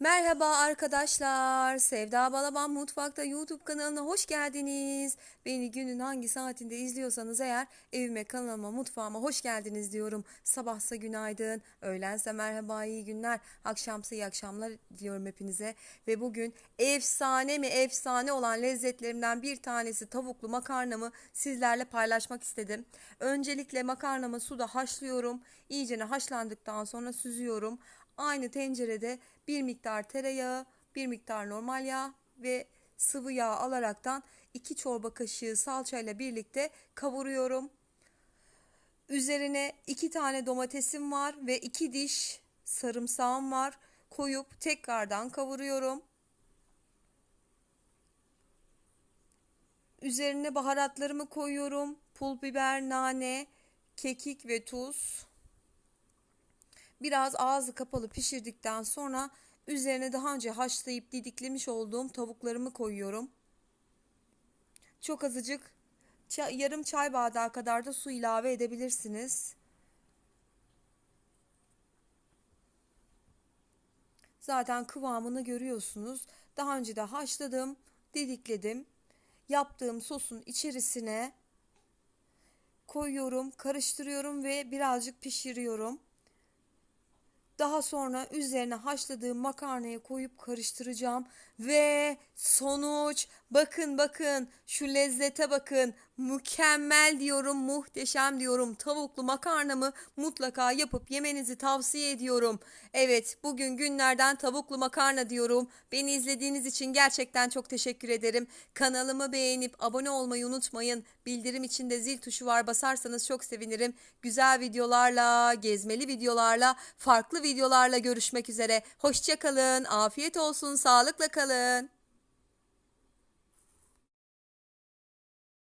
Merhaba arkadaşlar. Sevda Balaban Mutfak'ta YouTube kanalına hoş geldiniz. Beni günün hangi saatinde izliyorsanız eğer evime, kanalıma, mutfağıma hoş geldiniz diyorum. Sabahsa günaydın, öğlense merhaba, iyi günler, akşamsa iyi akşamlar diliyorum hepinize. Ve bugün efsane mi efsane olan lezzetlerimden bir tanesi tavuklu makarnamı sizlerle paylaşmak istedim. Öncelikle makarnamı suda haşlıyorum. İyicene haşlandıktan sonra süzüyorum. Aynı tencerede bir miktar tereyağı, bir miktar normal yağ ve sıvı yağ alaraktan 2 çorba kaşığı salçayla birlikte kavuruyorum. Üzerine 2 tane domatesim var ve 2 diş sarımsağım var. Koyup tekrardan kavuruyorum. Üzerine baharatlarımı koyuyorum. Pul biber, nane, kekik ve tuz. Biraz ağzı kapalı pişirdikten sonra üzerine daha önce haşlayıp didiklemiş olduğum tavuklarımı koyuyorum. Çok azıcık yarım çay bardağı kadar da su ilave edebilirsiniz. Zaten kıvamını görüyorsunuz. Daha önce de haşladım, didikledim. Yaptığım sosun içerisine koyuyorum, karıştırıyorum ve birazcık pişiriyorum. Daha sonra üzerine haşladığım makarnayı koyup karıştıracağım ve sonuç bakın bakın şu lezzete bakın mükemmel diyorum muhteşem diyorum tavuklu makarnamı mutlaka yapıp yemenizi tavsiye ediyorum. Evet bugün günlerden tavuklu makarna diyorum. Beni izlediğiniz için gerçekten çok teşekkür ederim. Kanalımı beğenip abone olmayı unutmayın. Bildirim içinde zil tuşu var basarsanız çok sevinirim. Güzel videolarla, gezmeli videolarla, farklı videolarla görüşmek üzere. Hoşçakalın, afiyet olsun, sağlıkla kalın.